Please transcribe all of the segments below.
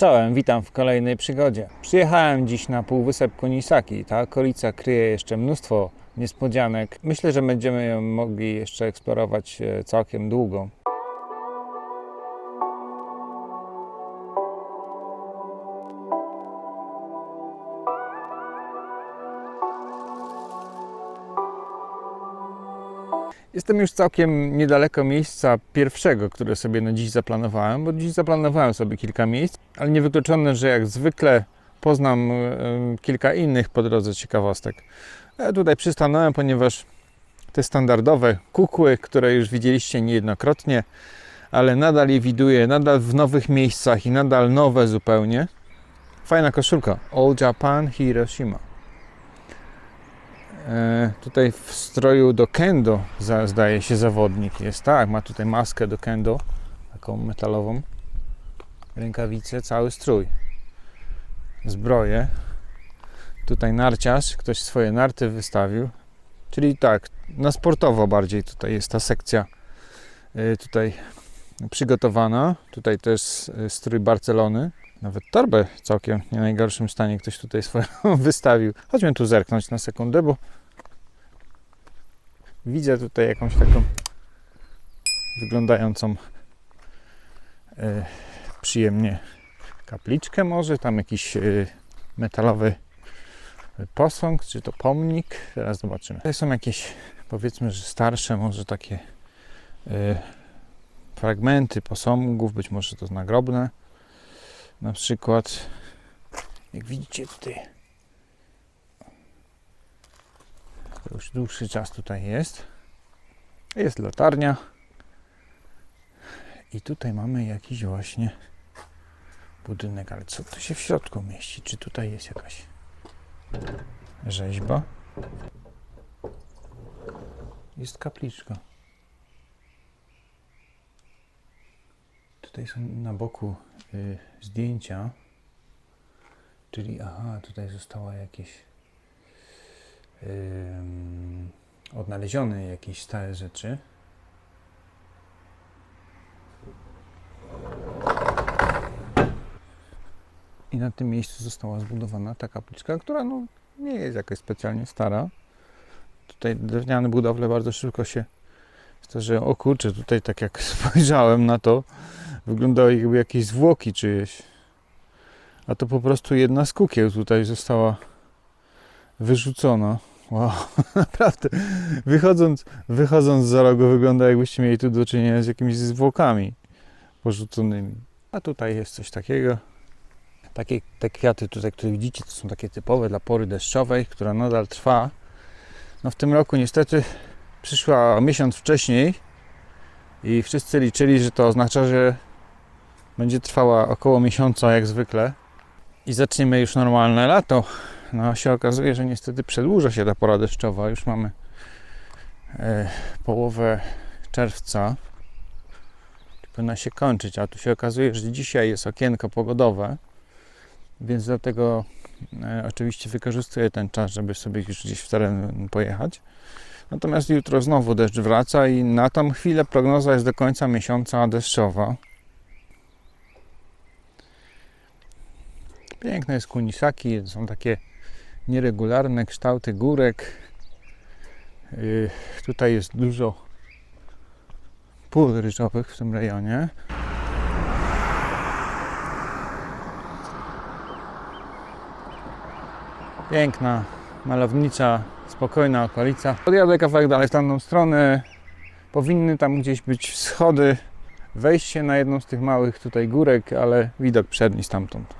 Czołem, witam w kolejnej przygodzie. Przyjechałem dziś na półwysep Kunisaki. Ta okolica kryje jeszcze mnóstwo niespodzianek. Myślę, że będziemy ją mogli jeszcze eksplorować e, całkiem długo. Jestem już całkiem niedaleko miejsca pierwszego, które sobie na dziś zaplanowałem, bo dziś zaplanowałem sobie kilka miejsc, ale niewykluczone, że jak zwykle poznam e, kilka innych po drodze ciekawostek. Ja tutaj przystanąłem, ponieważ te standardowe kukły, które już widzieliście niejednokrotnie, ale nadal je widuję, nadal w nowych miejscach i nadal nowe zupełnie. Fajna koszulka. All Japan Hiroshima. E, tutaj w stroju do kendo zdaje się zawodnik jest, tak, ma tutaj maskę do kendo, taką metalową, rękawice, cały strój, zbroję, tutaj narciarz, ktoś swoje narty wystawił, czyli tak, na sportowo bardziej tutaj jest ta sekcja e, tutaj przygotowana, tutaj też e, strój Barcelony, nawet torbę całkiem nie najgorszym stanie ktoś tutaj swoją wystawił. Chodźmy tu zerknąć na sekundę, bo widzę tutaj jakąś taką wyglądającą e, przyjemnie kapliczkę może, tam jakiś e, metalowy posąg, czy to pomnik, teraz zobaczymy. Tutaj są jakieś powiedzmy, że starsze może takie e, fragmenty posągów, być może to nagrobne na przykład jak widzicie tutaj już dłuższy czas tutaj jest jest latarnia i tutaj mamy jakiś właśnie budynek, ale co tu się w środku mieści? Czy tutaj jest jakaś rzeźba? Jest kapliczka. Tutaj są na boku y, zdjęcia, czyli aha, tutaj została jakieś ym, odnalezione jakieś stare rzeczy. I na tym miejscu została zbudowana ta kapliczka, która no, nie jest jakaś specjalnie stara. Tutaj drewniane budowle bardzo szybko się starzeją. O kurczę, tutaj tak jak spojrzałem na to, wyglądały jakby jakieś zwłoki czyjeś. A to po prostu jedna z kukieł tutaj została wyrzucona. Wow, naprawdę. Wychodząc, wychodząc za rogu wygląda jakbyście mieli tu do czynienia z jakimiś zwłokami porzuconymi. A tutaj jest coś takiego. Takie te kwiaty tutaj, które widzicie, to są takie typowe dla pory deszczowej, która nadal trwa. No w tym roku niestety przyszła miesiąc wcześniej i wszyscy liczyli, że to oznacza, że będzie trwała około miesiąca jak zwykle i zaczniemy już normalne lato. No się okazuje, że niestety przedłuża się ta pora deszczowa. Już mamy e, połowę czerwca. Powinna się kończyć, a tu się okazuje, że dzisiaj jest okienko pogodowe, więc dlatego e, oczywiście wykorzystuję ten czas, żeby sobie już gdzieś w teren pojechać. Natomiast jutro znowu deszcz wraca i na tą chwilę prognoza jest do końca miesiąca deszczowa. Piękne jest Kunisaki, są takie nieregularne kształty górek. Yy, tutaj jest dużo pól ryżowych w tym rejonie. Piękna, malownicza, spokojna okolica. Podjadę kawałek dalej w tamtą stronę. Powinny tam gdzieś być schody, wejście na jedną z tych małych tutaj górek, ale widok przedni stamtąd.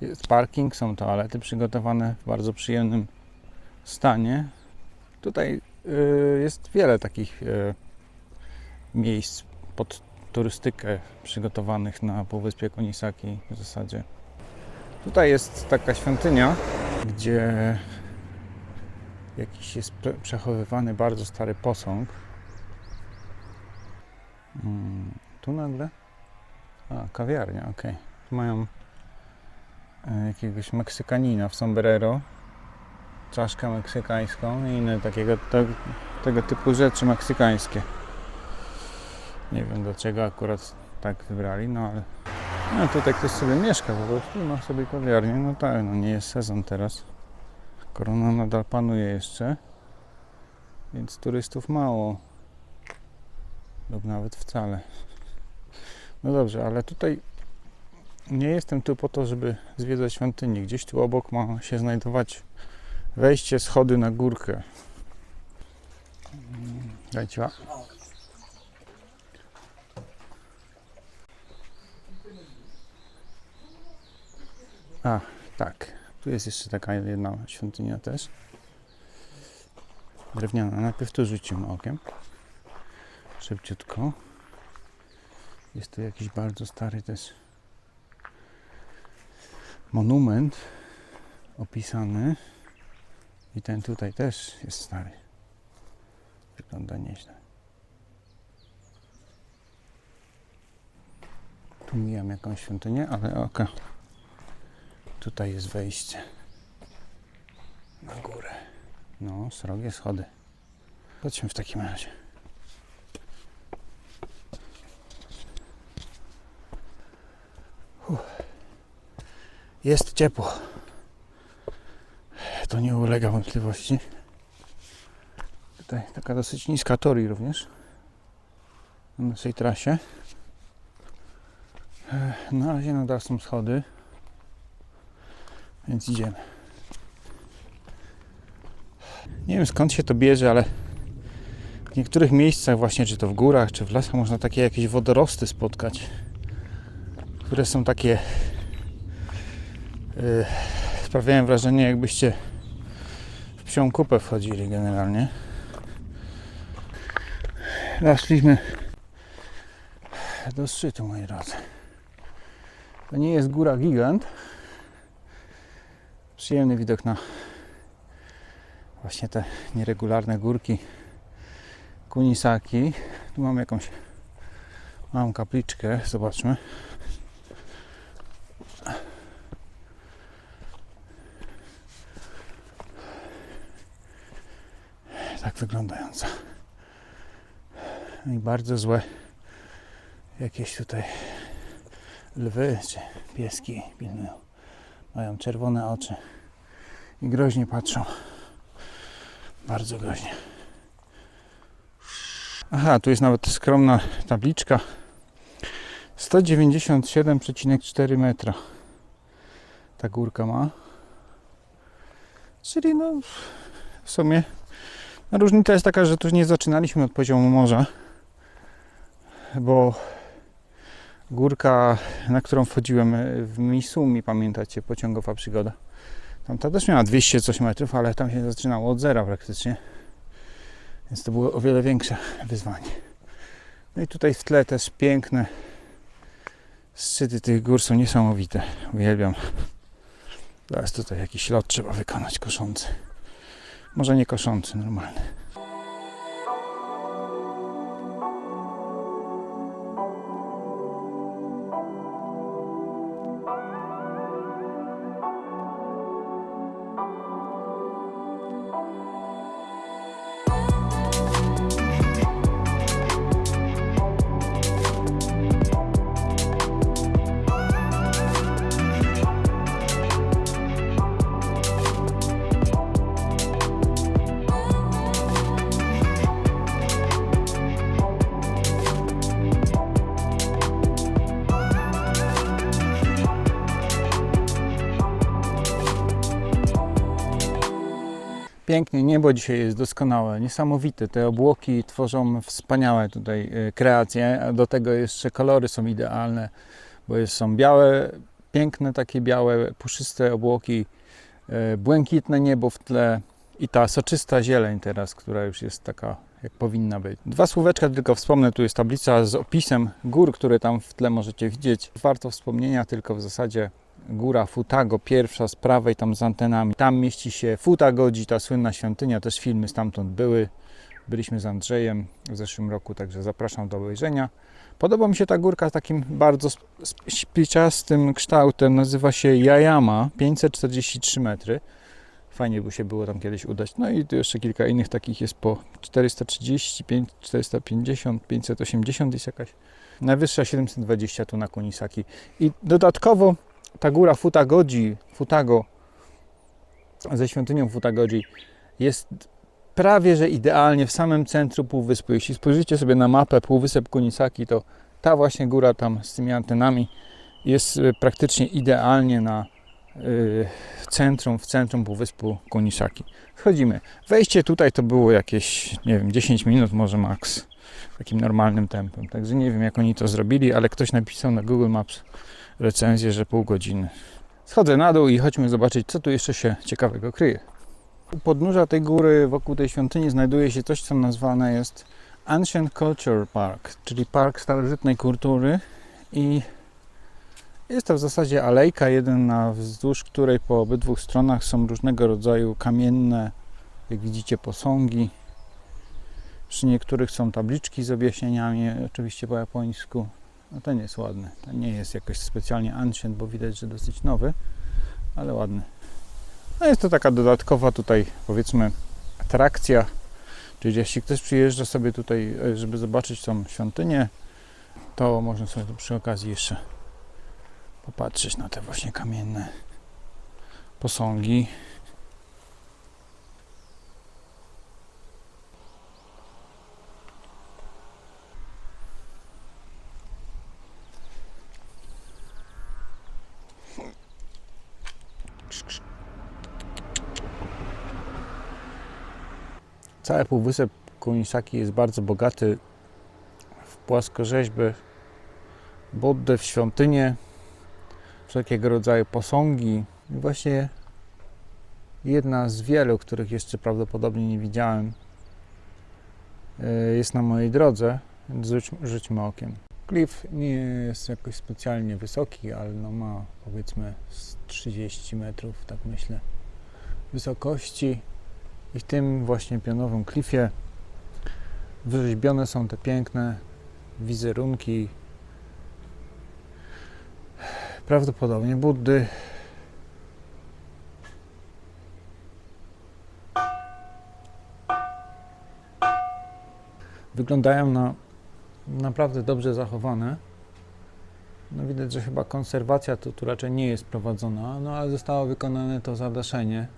Jest parking, są toalety przygotowane w bardzo przyjemnym stanie. Tutaj y, jest wiele takich y, miejsc pod turystykę przygotowanych na Półwyspie Konisaki w zasadzie. Tutaj jest taka świątynia, gdzie jakiś jest przechowywany bardzo stary posąg. Mm, tu nagle? A, kawiarnia, okej. Tu mają jakiegoś Meksykanina w sombrero, czaszkę meksykańską i inne takiego, te, tego typu rzeczy meksykańskie. Nie wiem dlaczego akurat tak wybrali, no ale no tutaj ktoś sobie mieszka po prostu, ma sobie kawiarnię, no tak, no nie jest sezon teraz. Korona nadal panuje jeszcze, więc turystów mało lub nawet wcale. No dobrze, ale tutaj nie jestem tu po to, żeby zwiedzać świątynię. Gdzieś tu obok ma się znajdować wejście, schody na górkę. Dajcie. ła- A, tak. Tu jest jeszcze taka jedna świątynia też. Drewniana. Najpierw tu rzucimy okiem. Szybciutko. Jest tu jakiś bardzo stary też monument opisany. I ten tutaj też jest stary. Wygląda nieźle. Tu mijam jakąś świątynię, ale oka. Tutaj jest wejście. Na górę. No, srogie schody. Chodźmy w takim razie. Uff. Jest ciepło. To nie ulega wątpliwości. Tutaj taka dosyć niska tori również na naszej trasie. Na razie nadal są schody, więc idziemy. Nie wiem skąd się to bierze, ale w niektórych miejscach właśnie, czy to w górach, czy w lasach, można takie jakieś wodorosty spotkać, które są takie yy, sprawiają wrażenie jakbyście w psią kupę wchodzili generalnie. Doszliśmy do szczytu, moi drodzy. To nie jest góra gigant. Przyjemny widok na właśnie te nieregularne górki Kunisaki. Tu mamy jakąś małą kapliczkę, zobaczmy. Wyglądająca. I bardzo złe jakieś tutaj lwy czy pieski pilnują. Mają czerwone oczy i groźnie patrzą. Bardzo groźnie. Aha, tu jest nawet skromna tabliczka. 197,4 metra ta górka ma. Czyli no w sumie różnica jest taka, że tu nie zaczynaliśmy od poziomu morza, bo górka, na którą wchodziłem w Misumi, pamiętacie, pociągowa przygoda. Tam ta też miała 200 coś metrów, ale tam się zaczynało od zera praktycznie. Więc to było o wiele większe wyzwanie. No i tutaj w tle też piękne szczyty tych gór są niesamowite. Uwielbiam. Teraz tutaj jakiś lot trzeba wykonać koszący. Może nie koszący, normalny. Pięknie, niebo dzisiaj jest doskonałe, niesamowite. Te obłoki tworzą wspaniałe tutaj y, kreacje, a do tego jeszcze kolory są idealne, bo są białe, piękne takie białe, puszyste obłoki, y, błękitne niebo w tle i ta soczysta zieleń teraz, która już jest taka jak powinna być. Dwa słóweczka tylko wspomnę, tu jest tablica z opisem gór, które tam w tle możecie widzieć. Warto wspomnienia tylko w zasadzie góra Futago, pierwsza z prawej tam z antenami. Tam mieści się Futagodzi, ta słynna świątynia, też filmy stamtąd były. Byliśmy z Andrzejem w zeszłym roku, także zapraszam do obejrzenia. Podoba mi się ta górka z takim bardzo sp- sp- śpiczastym kształtem, nazywa się Jajama, 543 metry. Fajnie by się było tam kiedyś udać. No i tu jeszcze kilka innych takich jest po 430, 5, 450, 580 jest jakaś. Najwyższa 720 tu na Kunisaki. I dodatkowo ta góra Futagoji, Futago ze świątynią Futagoji jest prawie że idealnie w samym centrum półwyspu. Jeśli spojrzycie sobie na mapę półwysep Kunisaki, to ta właśnie góra tam z tymi antenami jest y, praktycznie idealnie na y, centrum, w centrum półwyspu Kunisaki. Wchodzimy. Wejście tutaj to było jakieś, nie wiem, 10 minut może maks takim normalnym tempem. Także nie wiem, jak oni to zrobili, ale ktoś napisał na Google Maps recenzję, że pół godziny. Schodzę na dół i chodźmy zobaczyć, co tu jeszcze się ciekawego kryje. U podnóża tej góry, wokół tej świątyni, znajduje się coś, co nazwane jest Ancient Culture Park, czyli park starożytnej kultury i jest to w zasadzie alejka, jeden na wzdłuż której po obydwu stronach są różnego rodzaju kamienne, jak widzicie, posągi. Przy niektórych są tabliczki z objaśnieniami, oczywiście po japońsku. No ten jest ładny. Ten nie jest jakoś specjalnie ancient, bo widać, że dosyć nowy, ale ładny. No jest to taka dodatkowa tutaj, powiedzmy, atrakcja. Czyli jeśli ktoś przyjeżdża sobie tutaj, e, żeby zobaczyć tą świątynię, to można sobie tu przy okazji jeszcze popatrzeć na te właśnie kamienne posągi. Cały półwysep Kunisaki jest bardzo bogaty w płaskorzeźby, Buddę, w świątynie, wszelkiego rodzaju posągi. I właśnie jedna z wielu, których jeszcze prawdopodobnie nie widziałem, e, jest na mojej drodze, więc rzuć, rzućmy okiem. Klif nie jest jakoś specjalnie wysoki, ale no ma powiedzmy z 30 metrów, tak myślę, wysokości. I w tym właśnie pionowym klifie wyrzeźbione są te piękne wizerunki prawdopodobnie Buddy. Wyglądają na naprawdę dobrze zachowane. No widać, że chyba konserwacja tu, tu raczej nie jest prowadzona, no ale zostało wykonane to zadaszenie,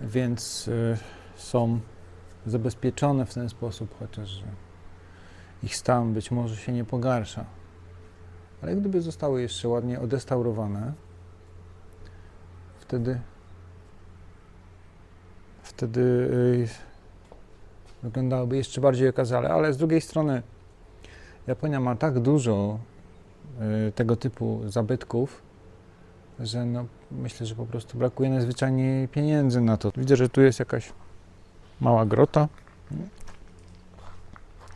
więc y, są zabezpieczone w ten sposób, chociaż że ich stan być może się nie pogarsza. Ale gdyby zostały jeszcze ładnie odestaurowane, wtedy wtedy y, wyglądałoby jeszcze bardziej okazale. Ale z drugiej strony Japonia ma tak dużo y, tego typu zabytków, że no, myślę, że po prostu brakuje najzwyczajniej pieniędzy na to. Widzę, że tu jest jakaś mała grota.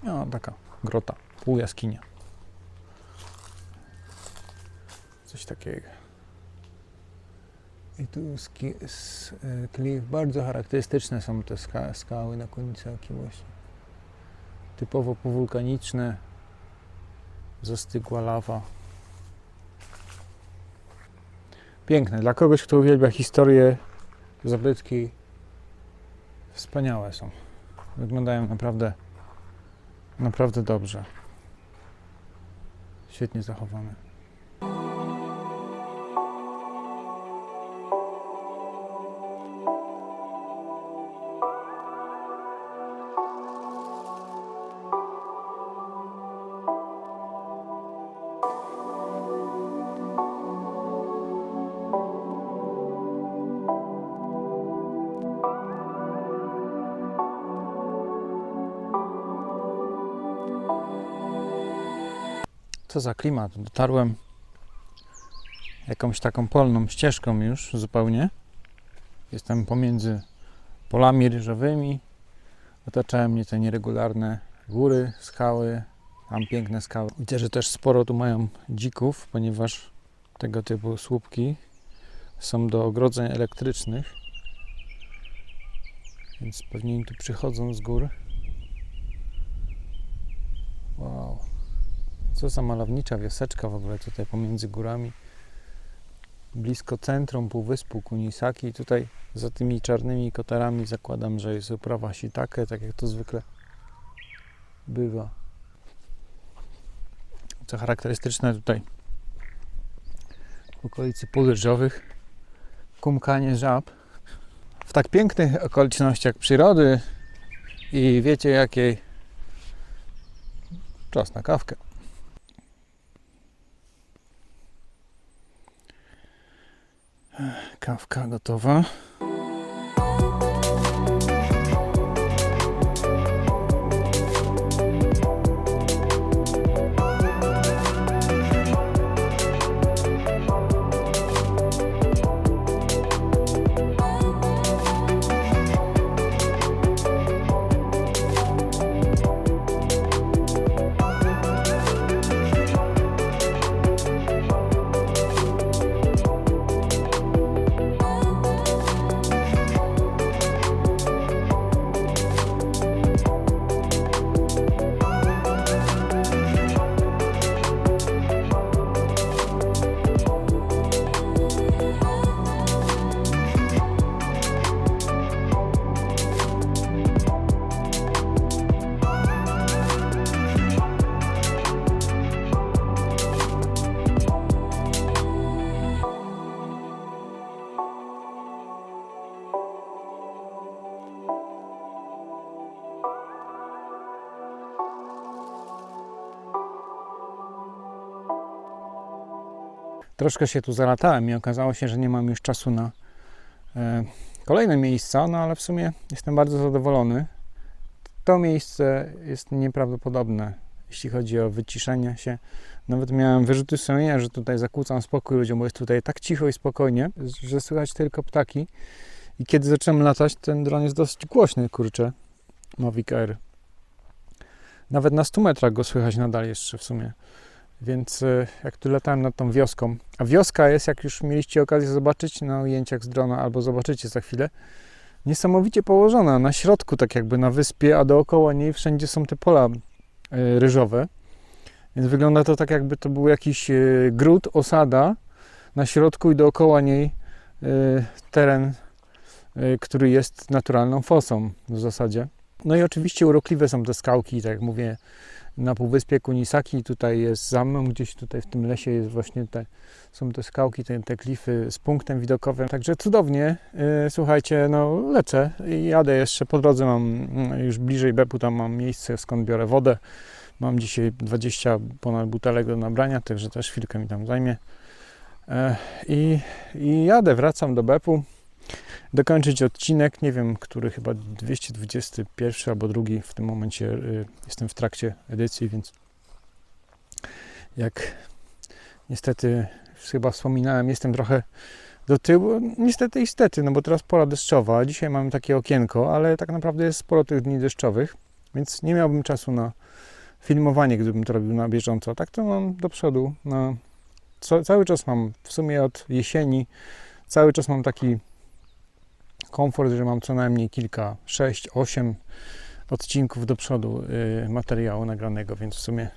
No, taka grota, pół jaskinia. Coś takiego. I tu e, klif, bardzo charakterystyczne są te ska, skały na Kunisaki właśnie. Typowo powulkaniczne, zastygła lawa. Piękne. Dla kogoś, kto uwielbia historię, zabytki, wspaniałe są. Wyglądają naprawdę, naprawdę dobrze. Świetnie zachowane. Co za klimat. Dotarłem jakąś taką polną ścieżką już zupełnie. Jestem pomiędzy polami ryżowymi. Otaczają mnie te nieregularne góry, skały. Mam piękne skały. Widzę, że też sporo tu mają dzików, ponieważ tego typu słupki są do ogrodzeń elektrycznych. Więc pewnie im tu przychodzą z gór. Wow. Co za malownicza wioseczka w ogóle tutaj pomiędzy górami. Blisko centrum półwyspu Kunisaki. Tutaj za tymi czarnymi kotarami zakładam, że jest uprawa shiitake, tak jak to zwykle bywa. co charakterystyczne tutaj w okolicy pól kumkanie żab. W tak pięknych okolicznościach przyrody i wiecie jakiej, czas na kawkę. Kawka gotowa. Troszkę się tu zalatałem i okazało się, że nie mam już czasu na e, kolejne miejsca, no ale w sumie jestem bardzo zadowolony. To miejsce jest nieprawdopodobne, jeśli chodzi o wyciszenie się. Nawet miałem wyrzuty sumienia, że tutaj zakłócam spokój ludziom, bo jest tutaj tak cicho i spokojnie, że słychać tylko ptaki. I kiedy zacząłem latać, ten dron jest dosyć głośny, kurczę, Mavic Air. Nawet na 100 metrach go słychać nadal jeszcze w sumie. Więc e, jak tu latałem nad tą wioską, a wioska jest, jak już mieliście okazję zobaczyć na ujęciach z drona, albo zobaczycie za chwilę, niesamowicie położona na środku, tak jakby na wyspie, a dookoła niej wszędzie są te pola e, ryżowe. Więc wygląda to tak, jakby to był jakiś e, gród, osada na środku i dookoła niej teren, który jest naturalną fosą w zasadzie. No i oczywiście urokliwe są te skałki, tak jak mówię, na półwyspie Kunisaki, tutaj jest za mną, gdzieś tutaj w tym lesie jest właśnie te, są te skałki, te, te klify z punktem widokowym, także cudownie, yy, słuchajcie, no lecę i jadę jeszcze, po drodze mam yy, już bliżej Bepu, tam mam miejsce, skąd biorę wodę, mam dzisiaj 20 ponad butelek do nabrania, także też chwilkę mi tam zajmie. Yy, i, i jadę, wracam do Bepu, dokończyć odcinek, nie wiem, który chyba 221 albo drugi w tym momencie y, jestem w trakcie edycji, więc jak niestety chyba wspominałem, jestem trochę do tyłu, niestety i stety, no bo teraz pora deszczowa, dzisiaj mamy takie okienko, ale tak naprawdę jest sporo tych dni deszczowych, więc nie miałbym czasu na filmowanie, gdybym to robił na bieżąco. Tak to mam do przodu. No, co, cały czas mam, w sumie od jesieni, cały czas mam taki komfort, że mam co najmniej kilka, 6, 8 odcinków do przodu y, materiału nagranego, więc w sumie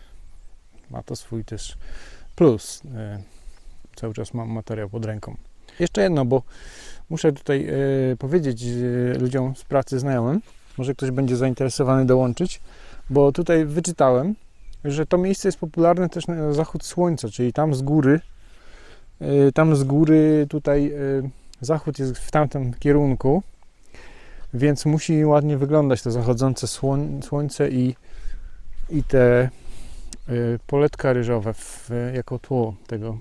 ma to swój też plus. Y, cały czas mam materiał pod ręką. Jeszcze jedno, bo muszę tutaj y, powiedzieć ludziom z pracy znajomym, może ktoś będzie zainteresowany dołączyć, bo tutaj wyczytałem, że to miejsce jest popularne też na zachód słońca, czyli tam z góry, tam z góry tutaj Zachód jest w tamtym kierunku, więc musi ładnie wyglądać to zachodzące słońce i, i te y, poletka ryżowe w, jako tło tego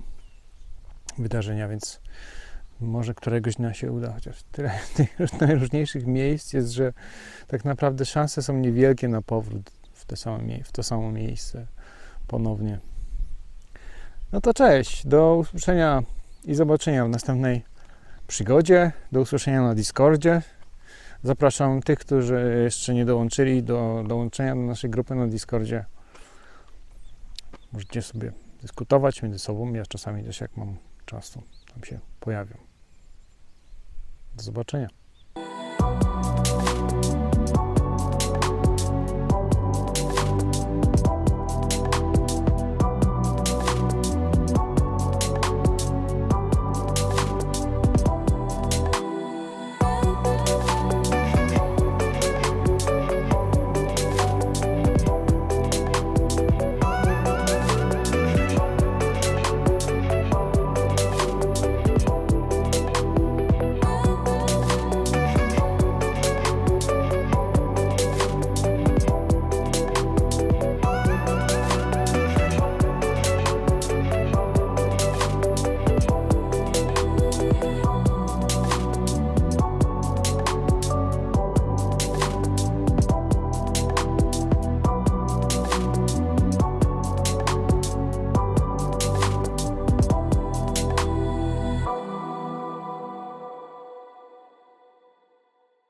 wydarzenia, więc może któregoś dnia się uda, chociaż tyle tych najróżniejszych miejsc jest, że tak naprawdę szanse są niewielkie na powrót w, te same, w to samo miejsce ponownie. No to cześć, do usłyszenia i zobaczenia w następnej przygodzie. Do usłyszenia na Discordzie. Zapraszam tych, którzy jeszcze nie dołączyli do dołączenia do naszej grupy na Discordzie. Możecie sobie dyskutować między sobą. Ja czasami też jak mam czasu tam się pojawią. Do zobaczenia.